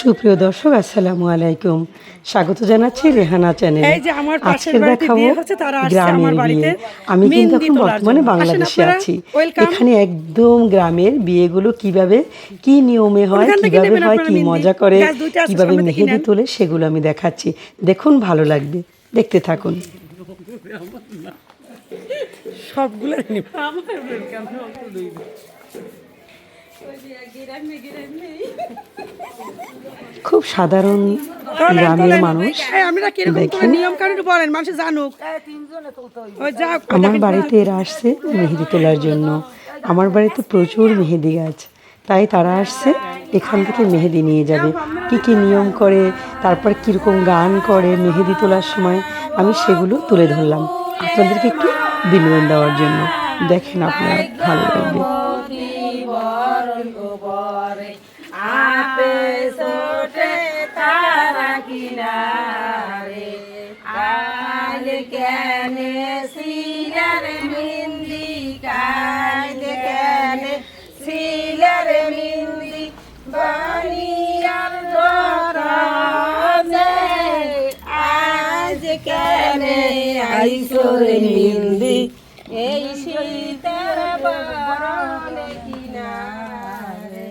সুপ্রিয় দর্শক আসসালামু আলাইকুম। স্বাগত জানাচ্ছি রেহানা চ্যানেল এই যে আমার পাশের বাড়িতে দেখাবো বিয়ে হচ্ছে, তারা আসছে গ্রামের আমার বাড়িতে। বিয়ে আমি কিন্তু এখন বর্তমানে বাংলাদেশে আছি। এখানে একদম গ্রামের বিয়েগুলো কীভাবে কি নিয়মে হয় কীভাবে হয় কি মজা করে কীভাবে মেহেদি তোলে সেগুলো আমি দেখাচ্ছি। দেখুন ভালো লাগবে। দেখতে থাকুন। সবগুলো। খুব সাধারণ গ্রামের মানুষ। এই, আমরা কীরকম করে দেখেন। নিয়ম কানুন বলেন মানুষ জানুক। ওই যাক, ওই আমার বাড়িতে এরা আসছে মেহেদি তোলার জন্য। আমার বাড়িতে প্রচুর মেহেদি গাছ। তাই তারা আসছে এখান থেকে মেহেদি নিয়ে যাবে। কি কি নিয়ম করে তারপর কীরকম গান করে মেহেদি তোলার সময় আমি সেগুলো তুলে ধরলাম। আপনাদেরকে একটু বিনোদন দেওয়ার জন্য। দেখেন আপনারা ভালো লাগবে। এই শীতের বরণে কিনারে।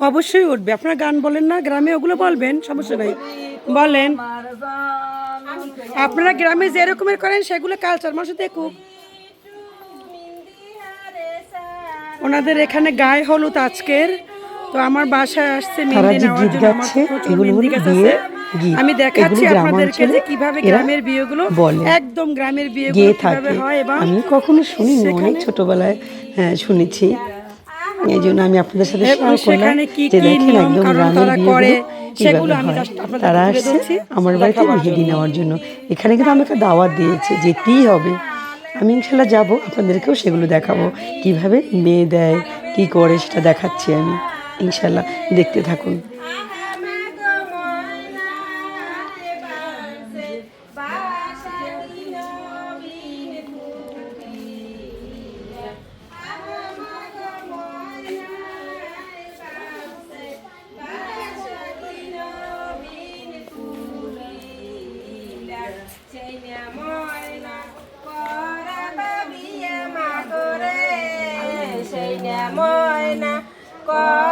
অবশ্যই উঠবে। আপনারা গান বলেন না গ্রামে ওগুলো বলবেন সমস্যা নাই। বলেন। আপনারা গ্রামে যে রকমের করেন সেগুলো কালচার মানুষ দেখুক। ওনাদের এখানে গায়ে হলুদ আজকের। তো আমার বাসায় আসছে মেহেন্দি নেওয়ার জন্য আমার প্রচুর এগুলো মেহেন্দি গাছ। আছে। আমি দেখাচ্ছি আপনাদেরকে যে কীভাবে গ্রামের বিয়েগুলো। একদম গ্রামের বিয়েগুলো গেয়ে কীভাবে হয় এবং আমি কখনো শুনিনি অনেক ছোটবেলায় হ্যাঁ শুনেছি। এই জন্য আমি আপনাদের সাথে শেয়ার করলাম যে কি দেখেন একদম গ্রামের বিয়েগুলো সেগুলো আমি তারা আসছে আমার বাড়িতে মেহেদি নেওয়ার জন্য। এখানে কিন্তু আমাকে দাওয়াত দিয়েছে যেতেই হবে। আমি ইনশাল্লাহ যাব আপনাদেরকেও সেগুলো দেখাবো। কীভাবে মেয়ে দেয় কি করে সেটা দেখাচ্ছি আমি। ইনশাল্লাহ দেখতে থাকুন। ময়না করবা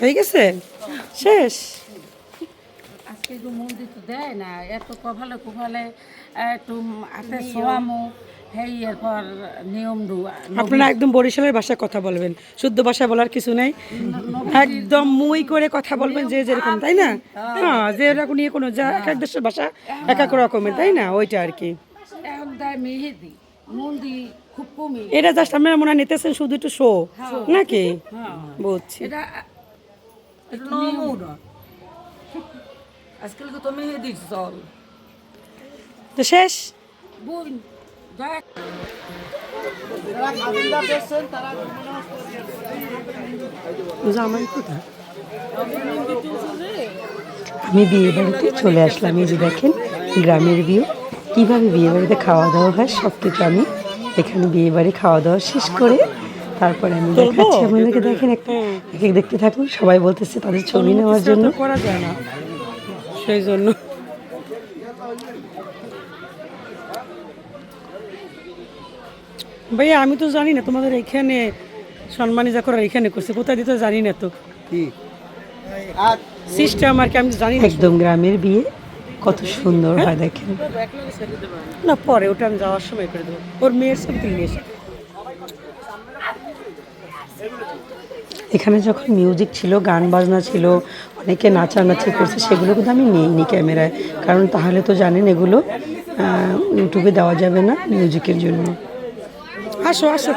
হয়ে গেছে? শেষ? আজকে একটু মন্দির তো দেয় না এত কভালে কোভালে একটু হাতে শোয়ামো হেই এরপর নিয়ম দু আপনারা একদম বরিশালের ভাষায় কথা বলবেন শুদ্ধ ভাষায় বলার কিছু নেই। একদম মুই করে কথা বলবেন যে যেরকম তাই না? হ্যাঁ। যে এরকম নিয়ে কোনো যা এক এক দেশের ভাষা এক এক রকমের তাই না? ওইটা আর কি। মেহেদি মন্দির খুব কমই। এটা জাস্ট আপনারা মনে হয় নিতেছেন শুধু একটু শো নাকি? বুঝছি। এটা এটা নমু আজকাল তো চল। তো শেষ? বোন দেখ জামাই কোথায়? আমি বিয়ে বাড়িতে চলে আসলাম এই যে দেখেন গ্রামের বিয়ে কীভাবে বিয়ে বাড়িতে খাওয়া দাওয়া হয় সব কিছু আমি এখানে বিয়ে বাড়ি খাওয়া দাওয়া শেষ করে তারপরে আমি দেখাচ্ছি। আপনাদেরকে দেখেন একটা এক এক দেখতে থাকুন সবাই বলতেছে তাদের ছবি নেওয়ার জন্য। করা যায় না। সেই জন্য। ভাইয়া আমি তো জানি না তোমাদের এখানে সম্মানী যা করার এখানে করছে কোথায় দিতে জানি না তো। সিস্টেম আর কি আমি জানি না। একদম গ্রামের বিয়ে। কত সুন্দর হয় দেখেন। না পরে ওটা আমি যাওয়ার সময় করে দেবো। ওর মেয়ের তুলে নিয়ে এসে। এখানে যখন মিউজিক ছিল গান বাজনা ছিল অনেকে নাচানাচি করছে সেগুলো কিন্তু আমি নিইনি ক্যামেরায়। কারণ তাহলে তো জানেন এগুলো ইউটিউবে দেওয়া যাবে না মিউজিকের জন্য। আসো আসো।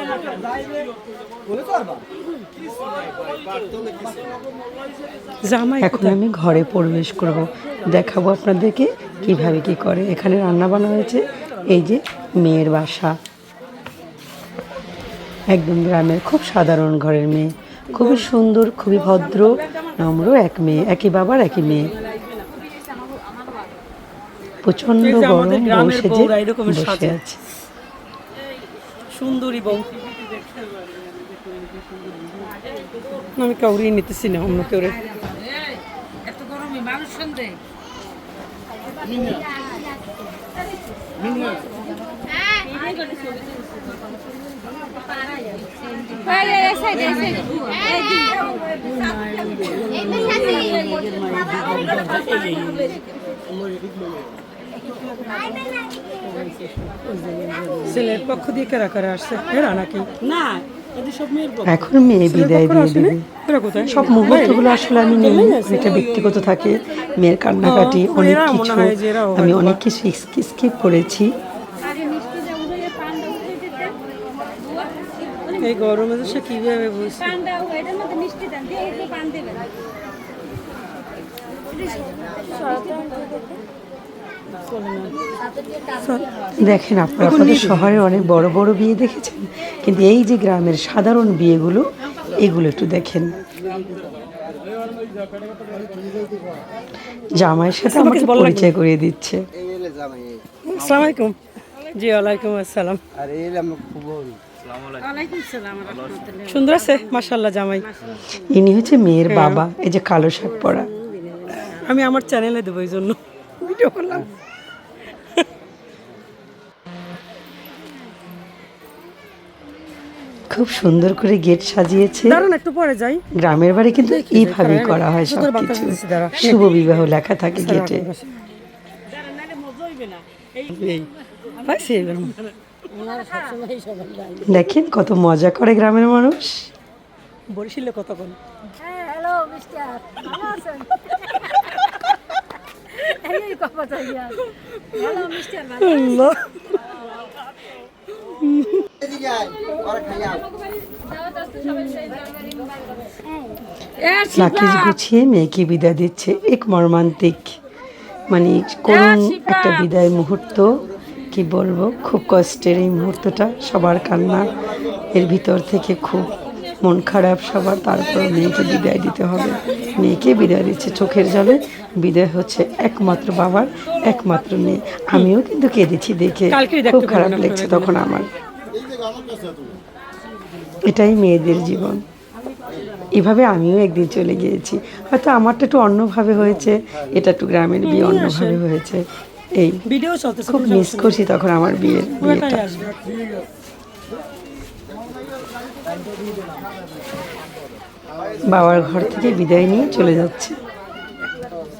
এখন আমি ঘরে প্রবেশ করব। দেখাবো আপনাদেরকে কীভাবে কি করে এখানে রান্না বান্না হয়েছে। এই যে মেয়ের বাসা। একদম গ্রামের খুব সাধারণ ঘরের মেয়ে। খুবই সুন্দর খুবই ভদ্র নম্র এক মেয়ে একই বাবার একই মেয়ে। প্রচণ্ড গরম বউ সেজে বসে আছে। সুন্দরী বউ। আমি কাউরি নিতেছি না অন্য কেউ এত গরমে মানুষ সন্দেহ ছেলের পক্ষ দিয়ে কারা কারা আসছে এরা নাকি না এখন মেয়ে বিদায় দিয়ে দিবে। সব মুহূর্তগুলো আসলে আমি নেই অনেকটা ব্যক্তিগত থাকে মেয়ের কান্নাকাটি হ্যাঁ, অনেক কিছু। হয় আমি অনেক কিছু স্কিপ করেছি। এই গরমে তো সে কীভাবে বুঝছে? দেখেন আপনারা আপনাদের শহরে অনেক বড় বড় বিয়ে দেখেছেন কিন্তু এই যে গ্রামের সাধারণ বিয়েগুলো এগুলো একটু দেখেন। জামাইয়ের সাথে আমাকে বল লাগবে। পরিচয় করিয়ে দিচ্ছে। আসসালামু আলাইকুম। জি ওয়ালাইকুম আসসালাম। আর এলাম খুব ওয়ালাইকুম সালাম রহমতুল্লাহ সুন্দর আছে? মাশাল্লাহ জামাই। ইনি হচ্ছে মেয়ের বাবা এই যে কালো শাক পরা। আমি আমার চ্যানেলে দেবো এই জন্য। ভিডিও করলাম। খুব সুন্দর করে গেট সাজিয়েছে। দাঁড়ান একটু পরে যাই। গ্রামের বাড়ি কিন্তু এইভাবেই করা হয় বাচ্চা সবকিছু। শুভ বিবাহ লেখা থাকে গেটে। দেখেন কত মজা করে গ্রামের মানুষ। বরিশালে কতক্ষণ হ্যালো লাকিজ গুছিয়ে মেয়েকে বিদায় দিচ্ছে এক মর্মান্তিক মানে করুণ একটা বিদায় মুহূর্ত কি বলব? খুব কষ্টের এই মুহূর্তটা সবার কান্না এর ভিতর থেকে খুব মন খারাপ সবার তারপর মেয়েকে বিদায় দিতে হবে। মেয়েকে বিদায় দিচ্ছে চোখের জলে বিদায় হচ্ছে একমাত্র বাবার একমাত্র মেয়ে। আমিও কিন্তু কেঁদেছি দেখে। খুব খারাপ লেগেছে তখন আমার। এটাই মেয়েদের জীবন। এভাবে আমিও একদিন চলে গিয়েছি। হয়তো আমারটা একটু অন্যভাবে হয়েছে এটা একটু গ্রামের বিয়ে অন্যভাবে হয়েছে। এই ভিডিও খুব মিস করছি তখন আমার বিয়ের বিয়েটা। বাবার ঘর থেকে বিদায় নিয়ে চলে যাচ্ছে।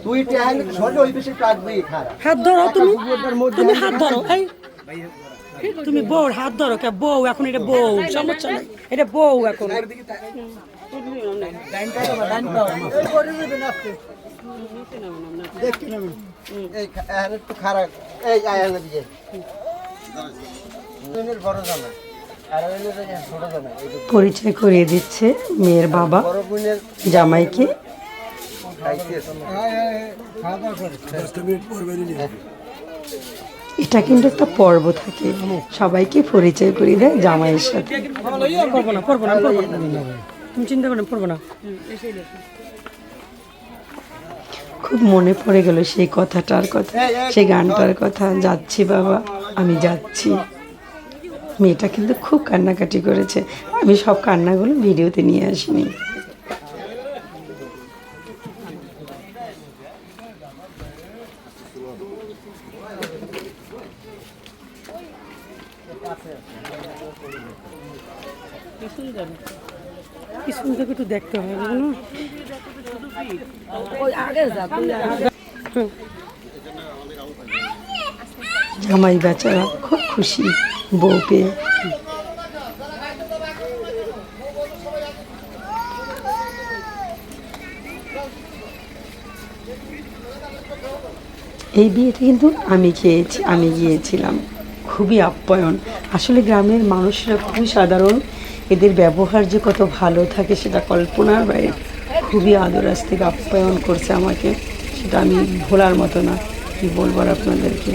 তুই ট্যাং ছোট ওই বেশি কাটবি খারাপ। হাত ধরো তুমি। তুমি হাত ধরো। এই। তুমি বউর হাত ধরো কে? বউ এখন এটা বউ। সমস্যা নাই এটা বউ এখন। পরিচয় করিয়ে দিচ্ছে মেয়ের বাবা বড় বোনের জামাইকে। খাইতেছে এটা কিন্তু একটা পর্ব থাকে। সবাইকে পরিচয় করিয়ে দেয় জামাইয়ের সাথে। করো খুব মনে পড়ে গেল সেই কথাটার কথা, সেই গানটার কথা, যাচ্ছি বাবা, আমি যাচ্ছি। মেয়েটা কিন্তু খুব কান্নাকাটি করেছে। আমি সব কান্নাগুলো ভিডিওতে নিয়ে আসিনি কি সুন্দর একটু দেখতে হবে। জামাই বেচারা খুব খুশি, বউ পেয়ে। এই বিয়েতে কিন্তু আমি খেয়েছি, আমি গিয়েছিলাম। খুবই আপ্যায়ন। আসলে গ্রামের মানুষরা খুবই সাধারণ। এদের ব্যবহার যে কত ভালো থাকে সেটা কল্পনার বাইরে। খুবই আদর আজ থেকে আপ্যায়ন করছে আমাকে। সেটা আমি ভোলার মতো না, কি বলব আপনাদেরকে?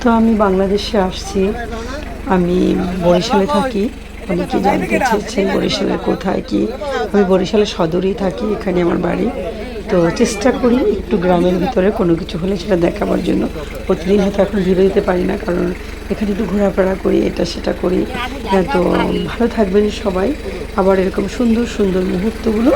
তো আমি বাংলাদেশে আসছি। আমি বরিশালে থাকি। অনেকে জানতে চেয়েছেন বরিশালের কোথায় কি? আমি বরিশালের সদরেই থাকি, এখানে আমার বাড়ি। তো চেষ্টা করি একটু গ্রামের ভিতরে কোনো কিছু হলে সেটা দেখাবার জন্য। প্রতিদিন হয়তো এখন ভিড়ে দিতে পারি না কারণ এখানে একটু ঘোরাফেরা করি এটা সেটা করি। হ্যাঁ, তো ভালো থাকবেন সবাই। আবার এরকম সুন্দর সুন্দর মুহূর্তগুলো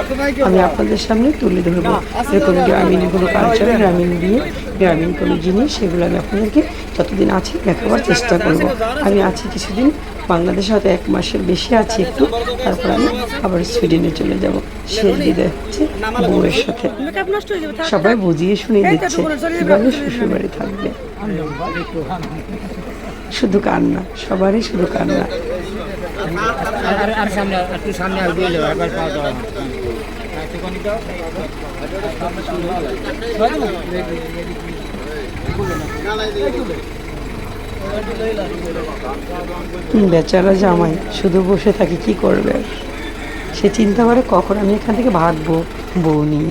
আমি আপনাদের সামনে তুলে ধরবো। এরকম গ্রামীণ কোনো কালচার গ্রামীণ বিয়ে গ্রামীণ কোনো জিনিস সেগুলো আমি আপনাদেরকে যতদিন আছি, দেখাবার চেষ্টা করব। আমি আছি কিছুদিন, বাংলাদেশে হয়তো এক মাসের বেশি আছি একটু, তারপর আমি আবার সুইডেনে চলে যাব। শেষ বিদায় হচ্ছে বউয়ের সাথে। সবাই বুঝিয়ে শুনিয়ে দিচ্ছে, কীভাবে রক্ত শ্বশুর বাড়ি থাকবে। শুধু কান্না, সবারই শুধু কান্না। সামনে বেচারা জামাই, শুধু বসে থাকে কি করবে? সে চিন্তা করে কখন আমি এখান থেকে ভাগবো বউ নিয়ে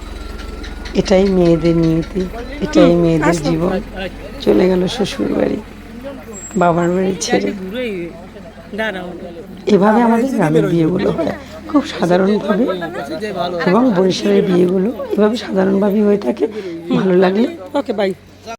এটাই মেয়েদের নিয়তি এটাই মেয়েদের জীবন। চলে গেল শ্বশুর বাড়ি বাবার বাড়ি ছেড়ে। এভাবে আমাদের গ্রামের বিয়েগুলো হয়। খুব সাধারণভাবে এবং বরিশালের বিয়েগুলো এভাবে সাধারণভাবেই হয়ে থাকে। ভালো লাগলে ওকে বাই